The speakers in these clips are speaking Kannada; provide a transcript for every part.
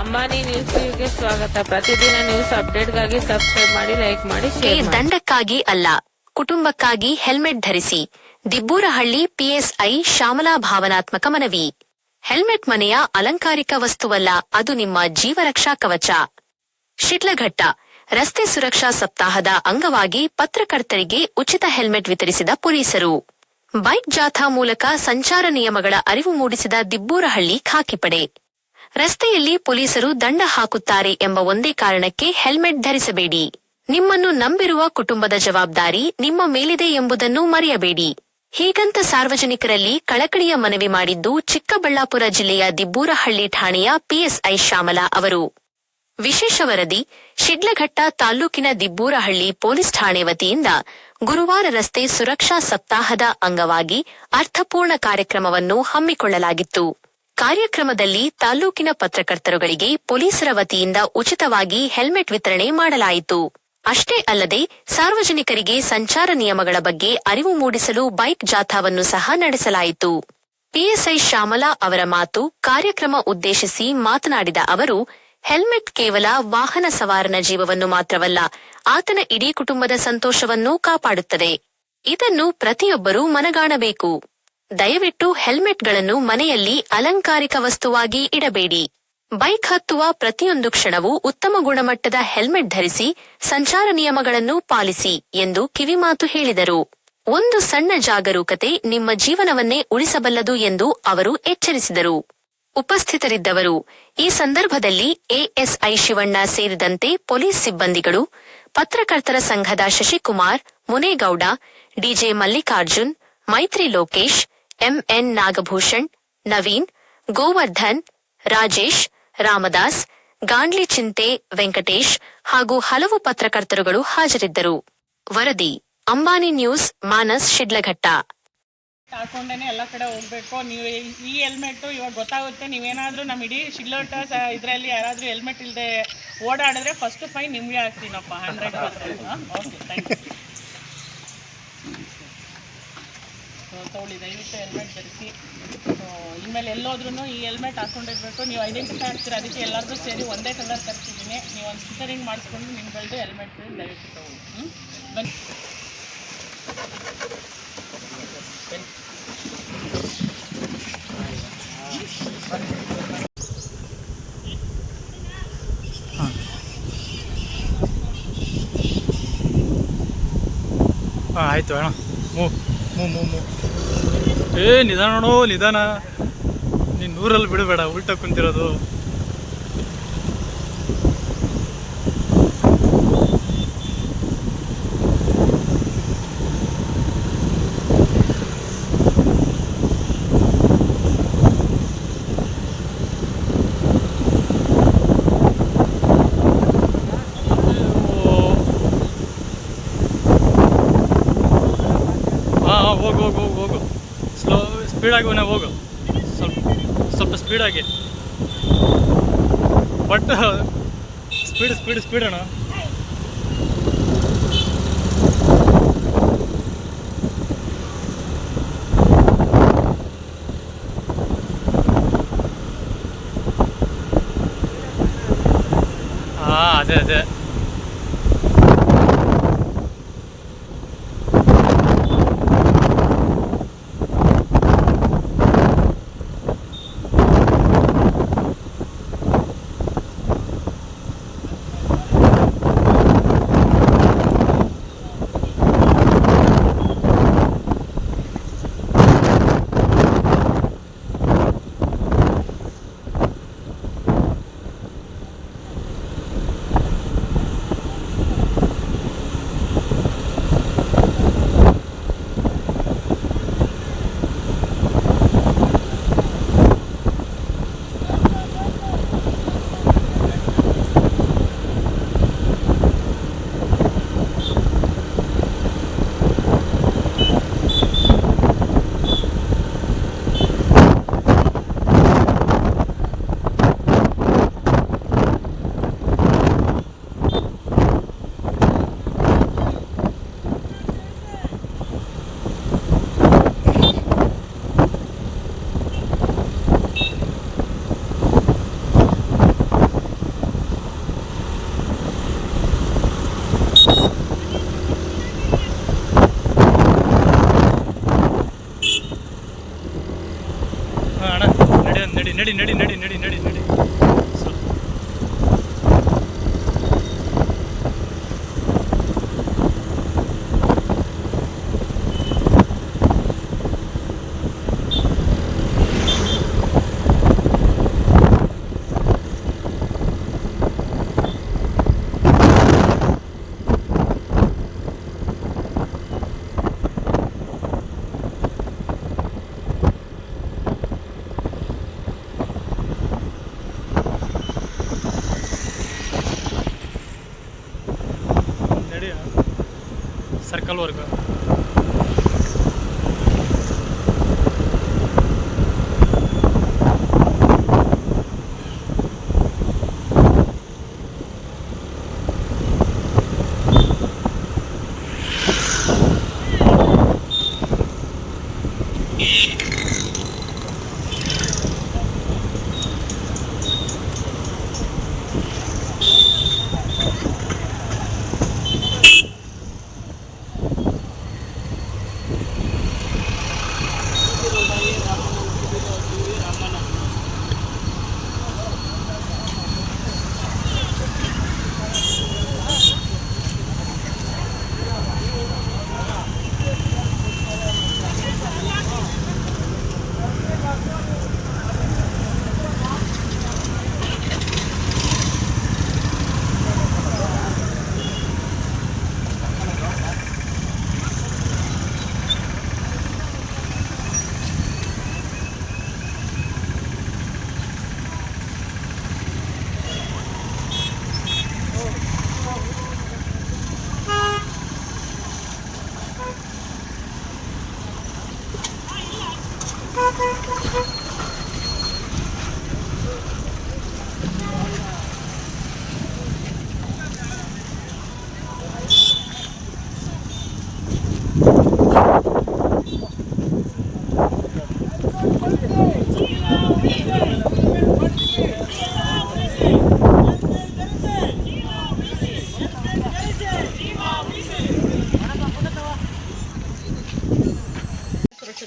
ಅಂಬಾನಿ ನ್ಯೂಸ್ಗೆ ಸ್ವಾಗತ. ಪ್ರತಿದಿನ ನ್ಯೂಸ್ ಅಪ್ಡೇಟ್ಗಾಗಿ ಸಬ್ಸ್ಕ್ರೈಬ್ ಮಾಡಿ ಲೈಕ್ ಮಾಡಿ ಶೇರ್ ಮಾಡಿ. ದಂಡಕ್ಕಾಗಿ ಅಲ್ಲ ಕುಟುಂಬಕ್ಕಾಗಿ ಹೆಲ್ಮೆಟ್ ಧರಿಸಿ. ದಿಬ್ಬೂರಹಳ್ಳಿ ಪಿಎಸ್ಐ ಶ್ಯಾಮಲಾ ಭಾವನಾತ್ಮಕ ಮನವಿ. ಹೆಲ್ಮೆಟ್ ಮನೆಯ ಅಲಂಕಾರಿಕ ವಸ್ತುವಲ್ಲ ಅದು ನಿಮ್ಮ ಜೀವರಕ್ಷಾ ಕವಚ. ಶಿಟ್ಲಘಟ್ಟ ರಸ್ತೆ ಸುರಕ್ಷಾ ಸಪ್ತಾಹದ ಅಂಗವಾಗಿ ಪತ್ರಕರ್ತರಿಗೆ ಉಚಿತ ಹೆಲ್ಮೆಟ್ ವಿತರಿಸಿದ ಪೊಲೀಸರು. ಬೈಕ್ ಜಾಥಾ ಮೂಲಕ ಸಂಚಾರ ನಿಯಮಗಳ ಅರಿವು ಮೂಡಿಸಿದ ದಿಬ್ಬೂರಹಳ್ಳಿ ಖಾಕಿಪಡೆ. ರಸ್ತೆಯಲ್ಲಿ ಪೊಲೀಸರು ದಂಡ ಹಾಕುತ್ತಾರೆ ಎಂಬ ಒಂದೇ ಕಾರಣಕ್ಕೆ ಹೆಲ್ಮೆಟ್ ಧರಿಸಬೇಡಿ. ನಿಮ್ಮನ್ನು ನಂಬಿರುವ ಕುಟುಂಬದ ಜವಾಬ್ದಾರಿ ನಿಮ್ಮ ಮೇಲಿದೆ ಎಂಬುದನ್ನು ಮರೆಯಬೇಡಿ. ಹೀಗಂತ ಸಾರ್ವಜನಿಕರಲ್ಲಿ ಕಳಕಳಿಯ ಮನವಿ ಮಾಡಿದ್ದು ಚಿಕ್ಕಬಳ್ಳಾಪುರ ಜಿಲ್ಲೆಯ ದಿಬ್ಬೂರಹಳ್ಳಿ ಠಾಣೆಯ ಪಿಎಸ್ಐ ಶ್ಯಾಮಲಾ ಅವರು. ವಿಶೇಷ ವರದಿ, ಶಿಡ್ಲಘಟ್ಟ ತಾಲ್ಲೂಕಿನ ದಿಬ್ಬೂರಹಳ್ಳಿ ಪೊಲೀಸ್ ಠಾಣೆ ವತಿಯಿಂದ ಗುರುವಾರ ರಸ್ತೆ ಸುರಕ್ಷಾ ಸಪ್ತಾಹದ ಅಂಗವಾಗಿ ಅರ್ಥಪೂರ್ಣ ಕಾರ್ಯಕ್ರಮವನ್ನು ಹಮ್ಮಿಕೊಳ್ಳಲಾಗಿತ್ತು. ಕಾರ್ಯಕ್ರಮದಲ್ಲಿ ತಾಲೂಕಿನ ಪತ್ರಕರ್ತರುಗಳಿಗೆ ಪೊಲೀಸರ ವತಿಯಿಂದ ಉಚಿತವಾಗಿ ಹೆಲ್ಮೆಟ್ ವಿತರಣೆ ಮಾಡಲಾಯಿತು. ಅಷ್ಟೇ ಅಲ್ಲದೆ ಸಾರ್ವಜನಿಕರಿಗೆ ಸಂಚಾರ ನಿಯಮಗಳ ಬಗ್ಗೆ ಅರಿವು ಮೂಡಿಸಲು ಬೈಕ್ ಜಾಥಾವನ್ನು ಸಹ ನಡೆಸಲಾಯಿತು. ಪಿಎಸ್ಐ ಶ್ಯಾಮಲಾ ಅವರ ಮಾತು ಕಾರ್ಯಕ್ರಮ ಉದ್ದೇಶಿಸಿ ಮಾತನಾಡಿದ ಅವರು, ಹೆಲ್ಮೆಟ್ ಕೇವಲ ವಾಹನ ಸವಾರನ ಜೀವವನ್ನು ಮಾತ್ರವಲ್ಲ, ಆತನ ಇಡೀ ಕುಟುಂಬದ ಸಂತೋಷವನ್ನೂ ಕಾಪಾಡುತ್ತದೆ. ಇದನ್ನು ಪ್ರತಿಯೊಬ್ಬರೂ ಮನಗಾಣಬೇಕು. ದಯವಿಟ್ಟು ಹೆಲ್ಮೆಟ್ಗಳನ್ನು ಮನೆಯಲ್ಲಿ ಅಲಂಕಾರಿಕ ವಸ್ತುವಾಗಿ ಇಡಬೇಡಿ. ಬೈಕ್ ಹತ್ತುವ ಪ್ರತಿಯೊಂದು ಕ್ಷಣವೂ ಉತ್ತಮ ಗುಣಮಟ್ಟದ ಹೆಲ್ಮೆಟ್ ಧರಿಸಿ ಸಂಚಾರ ನಿಯಮಗಳನ್ನು ಪಾಲಿಸಿ ಎಂದು ಕಿವಿಮಾತು ಹೇಳಿದರು. ಒಂದು ಸಣ್ಣ ಜಾಗರೂಕತೆ ನಿಮ್ಮ ಜೀವನವನ್ನೇ ಉಳಿಸಬಲ್ಲದು ಎಂದು ಅವರು ಎಚ್ಚರಿಸಿದರು. ಉಪಸ್ಥಿತರಿದ್ದವರು, ಈ ಸಂದರ್ಭದಲ್ಲಿ ಎಎಸ್ಐ ಶಿವಣ್ಣ ಸೇರಿದಂತೆ ಪೊಲೀಸ್ ಸಿಬ್ಬಂದಿಗಳು, ಪತ್ರಕರ್ತರ ಸಂಘದ Shashikumar, Munegowda, D J Mallikarjun, Maitri Lokesh M N Nagabhushan, Naveen, Govardhan, Rajesh, Ramdas, Gandli Chinte, Venkatesh ಹಾಗೂ ಹಲವು ಪತ್ರಕರ್ತರುಗಳು ಹಾಜರಿದ್ದರು. ವರದಿ, ಅಂಬಾನಿ ನ್ಯೂಸ್, ಮಾನಸ್ ಶಿಡ್ಲಘಟ್ಟ. ಹಾಕೊಂಡೇನೆ ಎಲ್ಲ ಕಡೆ ಹೋಗ್ಬೇಕು. ನೀವು ಈ- ಹೆಲ್ಮೆಟ್ ಇವಾಗ ಗೊತ್ತಾಗುತ್ತೆ. ನೀವೇನಾದ್ರೂ ನಮ್ಮ ಇಡೀ ಶಿಲ್ಲೋಟ ಇದರಲ್ಲಿ ಯಾರಾದರೂ ಹೆಲ್ಮೆಟ್ ಇಲ್ಲದೆ ಓಡಾಡಿದ್ರೆ ಫಸ್ಟ್ ಫೈನ್ ನಿಮಗೆ ಹಾಕ್ತೀನಪ್ಪ hundred percent okay thank you ತಗೊಳ್ಳಿ, ದಯವಿಟ್ಟು ಹೆಲ್ಮೆಟ್ ಧರಿಸಿ. ಇನ್ಮೇಲೆ ಎಲ್ಲೋದ್ರೂ ಈ ಹೆಲ್ಮೆಟ್ ಹಾಕೊಂಡಿರ್ಬೇಕು. ನೀವು ಐಡೆಂಟಿಫೈ ಆಗ್ತೀರ? ಅದಕ್ಕೆ ಎಲ್ಲರಿಗೂ ಸೇರಿ ಒಂದೇ ಕಲರ್ ತರಿಸಿದ್ದೀನಿ. ನೀವು ಒಂದು ಸ್ಟಿಕರಿಂಗ್ ಮಾಡಿಸ್ಕೊಂಡು ನಿಮ್ಗಳದ್ದು ಹೆಲ್ಮೆಟ್ ದಯವಿಟ್ಟು ತಗೊಳ್ಳಿ. ಹ್ಞೂ ಬನ್ನಿ. ಹಾಂ, ಆಯಿತು ಅಣ್ಣ. ಮೂ ಮೂ ಮೂ ಮೂ. ಏ ನಿಧಾನ ನಿಧಾನ. ನೀನು ಊರಲ್ಲಿ ಬಿಡಬೇಡ ಉಲ್ಟಾ ಕುಂತಿರೋದು ಹಾಂ ಹಾಂ ಹೋಗು ಹೋಗು ಹೋಗು ಹೋಗು ಸ್ಲೋ ಸ್ಪೀಡಾಗಿ ನಾವು ಹೋಗು. ಸ್ವಲ್ಪ ಸ್ವಲ್ಪ ಸ್ಪೀಡಾಗಿ ಬಟ್ ಸ್ಪೀಡ್ ಸ್ಪೀಡ್ ಸ್ಪೀಡ್ ಅಣ್ಣ. ಹಾಂ ಅದೇ ಅದೇ. மக்கள்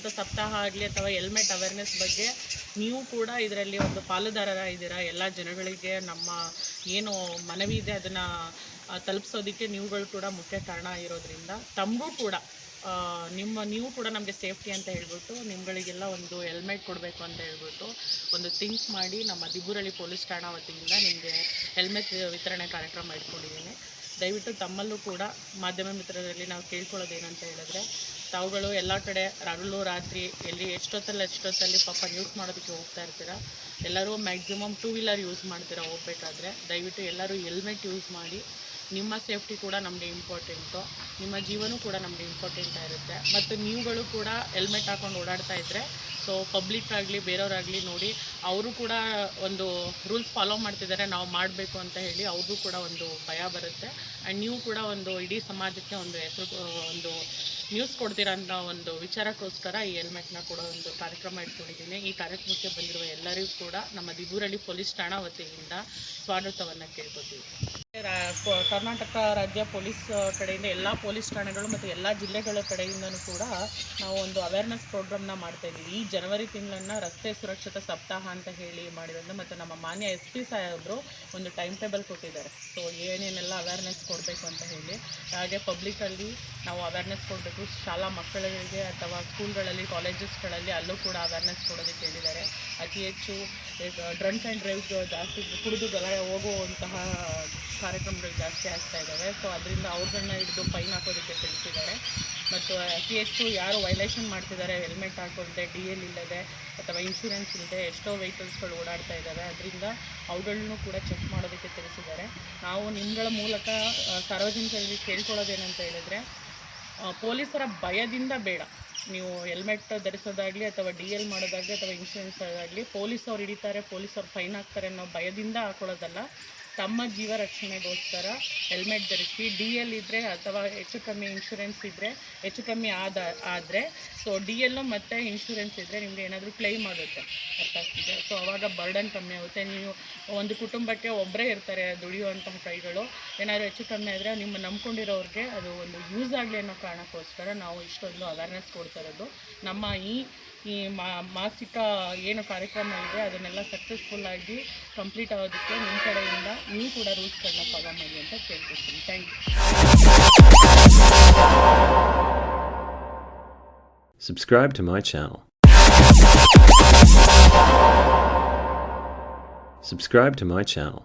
ಸುರಕ್ಷತಾ ಸಪ್ತಾಹ ಆಗಲಿ ಅಥವಾ ಹೆಲ್ಮೆಟ್ ಅವೇರ್ನೆಸ್ ಬಗ್ಗೆ ನೀವು ಕೂಡ ಇದರಲ್ಲಿ ಒಂದು ಪಾಲುದಾರರ ಇದ್ದೀರಾ? ಎಲ್ಲ ಜನಗಳಿಗೆ ನಮ್ಮ ಏನು ಮನವಿ ಇದೆ ಅದನ್ನು ತಲುಪಿಸೋದಕ್ಕೆ ನೀವುಗಳು ಕೂಡ ಮುಖ್ಯ ಕಾರಣ ಇರೋದ್ರಿಂದ ತಮಗೂ ಕೂಡ ನಿಮ್ಮ, ನೀವು ಕೂಡ ನಮಗೆ ಸೇಫ್ಟಿ ಅಂತ ಹೇಳ್ಬಿಟ್ಟು ನಿಮ್ಗಳಿಗೆಲ್ಲ ಒಂದು ಹೆಲ್ಮೆಟ್ ಕೊಡಬೇಕು ಅಂತ ಹೇಳ್ಬಿಟ್ಟು ಒಂದು ಥಿಂಕ್ ಮಾಡಿ ನಮ್ಮ ದಿಬ್ಬುರಳ್ಳಿ ಪೊಲೀಸ್ ಠಾಣಾ ವತಿಯಿಂದ ನಿಮಗೆ ಹೆಲ್ಮೆಟ್ ವಿತರಣೆ ಕಾರ್ಯಕ್ರಮ ಇಟ್ಕೊಂಡಿದ್ದೀನಿ. ದಯವಿಟ್ಟು ತಮ್ಮಲ್ಲೂ ಕೂಡ ಮಾಧ್ಯಮ ಮಿತ್ರರಲ್ಲಿ ನಾವು ಕೇಳ್ಕೊಳ್ಳೋದೇನಂತ ಹೇಳಿದ್ರೆ ತಾವುಗಳು ಎಲ್ಲ ಕಡೆ ಹಗಲು ರಾತ್ರಿ ಎಲ್ಲಿ ಎಷ್ಟೊತ್ತಲ್ಲಿ ಎಷ್ಟೊತ್ತಲ್ಲಿ ಪಾಪ ಯೂಸ್ ಮಾಡೋದಕ್ಕೆ ಹೋಗ್ತಾ ಇರ್ತೀರ? ಎಲ್ಲರೂ ಮ್ಯಾಕ್ಸಿಮಮ್ ಟೂ ವೀಲರ್ ಯೂಸ್ ಮಾಡ್ತೀರಾ ಹೋಗ್ಬೇಕಾದ್ರೆ? ದಯವಿಟ್ಟು ಎಲ್ಲರೂ ಹೆಲ್ಮೆಟ್ ಯೂಸ್ ಮಾಡಿ. ನಿಮ್ಮ ಸೇಫ್ಟಿ ಕೂಡ ನಮಗೆ ಇಂಪಾರ್ಟೆಂಟು. ನಿಮ್ಮ ಜೀವನೂ ಕೂಡ ನಮಗೆ ಇಂಪಾರ್ಟೆಂಟ್ ಇರುತ್ತೆ ಮತ್ತು ನೀವುಗಳು ಕೂಡ ಹೆಲ್ಮೆಟ್ ಹಾಕೊಂಡು ಓಡಾಡ್ತಾ ಇದ್ದರೆ ಸೊ ಪಬ್ಲಿಕ್ ಆಗಲಿ, ಬೇರೆಯವರಾಗಲಿ ನೋಡಿ, ಅವರು ಕೂಡ ಒಂದು ರೂಲ್ಸ್ ಫಾಲೋ ಮಾಡ್ತಿದ್ದಾರೆ, ನಾವು ಮಾಡಬೇಕು ಅಂತ ಹೇಳಿ ಅವ್ರಿಗೂ ಕೂಡ ಒಂದು ಭಯ ಬರುತ್ತೆ. ಆ್ಯಂಡ್ ನೀವು ಕೂಡ ಒಂದು ಇಡೀ ಸಮಾಜಕ್ಕೆ ಒಂದು ಹೆಸರು ಒಂದು ನ್ಯೂಸ್ ಕೊಡ್ತೀರಾ ಅನ್ನೋ ಒಂದು ವಿಚಾರಕ್ಕೋಸ್ಕರ ಈ ಹೆಲ್ಮೆಟ್ನ ಕೂಡ ಒಂದು ಕಾರ್ಯಕ್ರಮ ಇಟ್ಕೊಂಡಿದ್ದೀನಿ. ಈ ಕಾರ್ಯಕ್ರಮಕ್ಕೆ ಬಂದಿರುವ ಎಲ್ಲರಿಗೂ ಕೂಡ ನಮ್ಮ ದಿಬೂರಲ್ಲಿ ಪೊಲೀಸ್ ಠಾಣಾ ವತಿಯಿಂದ ಸ್ವಾಗತವನ್ನು ಕೇಳ್ಕೊತೀವಿ. ಕರ್ನಾಟಕ ರಾಜ್ಯ ಪೊಲೀಸ್ ಕಡೆಯಿಂದ ಎಲ್ಲ ಪೊಲೀಸ್ ಠಾಣೆಗಳು ಮತ್ತು ಎಲ್ಲ ಜಿಲ್ಲೆಗಳ ಕಡೆಯಿಂದನೂ ಕೂಡ ನಾವು ಒಂದು ಅವೇರ್ನೆಸ್ ಪ್ರೋಗ್ರಾಮ್ನ ಮಾಡ್ತಾ ಇದ್ದೀವಿ. ಈ ಜನವರಿ ತಿಂಗಳನ್ನು ರಸ್ತೆ ಸುರಕ್ಷತಾ ಸಪ್ತಾಹ ಅಂತ ಹೇಳಿ ಮಾಡಿರೋದು ಮತ್ತು ನಮ್ಮ ಮಾನ್ಯ ಎಸ್ ಪಿ ಸಾಹೇಬರು ಒಂದು ಟೈಮ್ ಟೇಬಲ್ ಕೊಟ್ಟಿದ್ದಾರೆ. ಸೊ ಏನೇನೆಲ್ಲ ಅವೇರ್ನೆಸ್ ಕೊಡಬೇಕು ಅಂತ ಹೇಳಿ. ಹಾಗೆ ಪಬ್ಲಿಕಲ್ಲಿ ನಾವು ಅವೇರ್ನೆಸ್ ಕೊಡಬೇಕು. ಶಾಲಾ ಮಕ್ಕಳಿಗೆ ಅಥವಾ ಸ್ಕೂಲ್ಗಳಲ್ಲಿ ಕಾಲೇಜಸ್ಗಳಲ್ಲಿ ಅಲ್ಲೂ ಕೂಡ ಅವೇರ್ನೆಸ್ ಕೊಡೋದಕ್ಕೆ ಹೇಳಿದ್ದಾರೆ. ಅತಿ ಹೆಚ್ಚು ಡ್ರಂಕ್ ಆ್ಯಂಡ್ ಡ್ರೈವ್ ಜಾಸ್ತಿ ಕುಡಿದು ಗಲ ಹೋಗುವಂತಹ ಕಾರ್ಯಕ್ರಮಗಳು ಜಾಸ್ತಿ ಆಗ್ತಾ ಇದ್ದಾವೆ. ಸೊ ಅದರಿಂದ ಅವ್ರಗಳನ್ನ ಹಿಡಿದು ಫೈನ್ ಹಾಕೋದಕ್ಕೆ ತಿಳಿಸಿದ್ದಾರೆ. ಮತ್ತು ಅತಿ ಹೆಚ್ಚು ಯಾರು ವೈಲೇಷನ್ ಮಾಡ್ತಿದ್ದಾರೆ ಹೆಲ್ಮೆಟ್ ಹಾಕೊಳ್ದೆ ಡಿ ಎಲ್ ಇಲ್ಲದೆ, ಅಥವಾ ಇನ್ಶೂರೆನ್ಸ್ ಇಲ್ಲದೆ ಎಷ್ಟೋ ವೆಹಿಕಲ್ಸ್ಗಳು ಓಡಾಡ್ತಾ ಇದ್ದಾವೆ. ಅದರಿಂದ ಅವುಗಳನ್ನು ಕೂಡ ಚೆಕ್ ಮಾಡೋದಕ್ಕೆ ತಿಳಿಸಿದ್ದಾರೆ. ನಾವು ನಿಮ್ಮಗಳ ಮೂಲಕ ಸಾರ್ವಜನಿಕರಿಗೆ ಕೇಳ್ಕೊಳ್ಳೋದೇನಂತ ಹೇಳಿದ್ರೆ ಪೊಲೀಸರ ಭಯದಿಂದ ಬೇಡ. ನೀವು ಹೆಲ್ಮೆಟ್ ಧರಿಸೋದಾಗಲಿ ಅಥವಾ ಡಿ ಎಲ್ ಮಾಡೋದಾಗಲಿ ಅಥವಾ ಇನ್ಶೂರೆನ್ಸ್ ಆಗಲಿ ಪೊಲೀಸವ್ರು ಹಿಡಿತಾರೆ, ಪೊಲೀಸ್ ಅವ್ರು ಫೈನ್ ಹಾಕ್ತಾರೆ ಅನ್ನೋ ಭಯದಿಂದ ಹಾಕೊಳ್ಳೋದಲ್ಲ. ತಮ್ಮ ಜೀವ ರಕ್ಷಣೆಗೋಸ್ಕರ ಹೆಲ್ಮೆಟ್ ಧರಿಸಿ ಡಿ ಎಲ್ ಇದ್ದರೆ ಅಥವಾ ಹೆಚ್ಚು ಕಮ್ಮಿ ಇನ್ಶೂರೆನ್ಸ್ ಇದ್ದರೆ ಹೆಚ್ಚು ಕಮ್ಮಿ ಆದ, ಆದರೆ ಸೊ ಡಿ ಎಲ್ಲು ಮತ್ತು ಇನ್ಶೂರೆನ್ಸ್ ಇದ್ದರೆ ನಿಮಗೆ ಏನಾದರೂ ಕ್ಲೈಮ್ ಆಗುತ್ತೆ. ಅರ್ಥ ಆಗ್ತಿದೆ? ಸೊ ಅವಾಗ ಬರ್ಡನ್ ಕಮ್ಮಿ ಆಗುತ್ತೆ. ನೀವು ಒಂದು ಕುಟುಂಬಕ್ಕೆ ಒಬ್ಬರೇ ಇರ್ತಾರೆ ದುಡಿಯುವಂತಹ ಕೈಗಳು. ಏನಾದರೂ ಹೆಚ್ಚು ಕಮ್ಮಿ ಆದರೆ ನಿಮ್ಮ ನಂಬ್ಕೊಂಡಿರೋರಿಗೆ ಅದು ಒಂದು ಯೂಸ್ ಆಗಲಿ ಅನ್ನೋ ಕಾರಣಕ್ಕೋಸ್ಕರ ನಾವು ಇಷ್ಟೊಂದು ಅವೇರ್ನೆಸ್ ಕೊಡ್ತಾ ಇರೋದು. ನಮ್ಮ ಈ ಈ ಮಾಸಿಕ ಏನು ಕಾರ್ಯಕ್ರಮ ಇದೆ, ಅದನ್ನೆಲ್ಲ ಸಕ್ಸಸ್ಫುಲ್ ಆಗಿ ಕಂಪ್ಲೀಟ್ ಆಗೋದಕ್ಕೆ ನಿಮ್ಮ ಕಡೆಯಿಂದ ನೀವು ಕೂಡ ರೂಲ್ಸ್ಗಳನ್ನ ಫಾಲೋ ಮಾಡಿ ಅಂತ ಕೇಳ್ಕೊಳ್ತೀನಿ thank you Subscribe to my channel. Subscribe to my channel.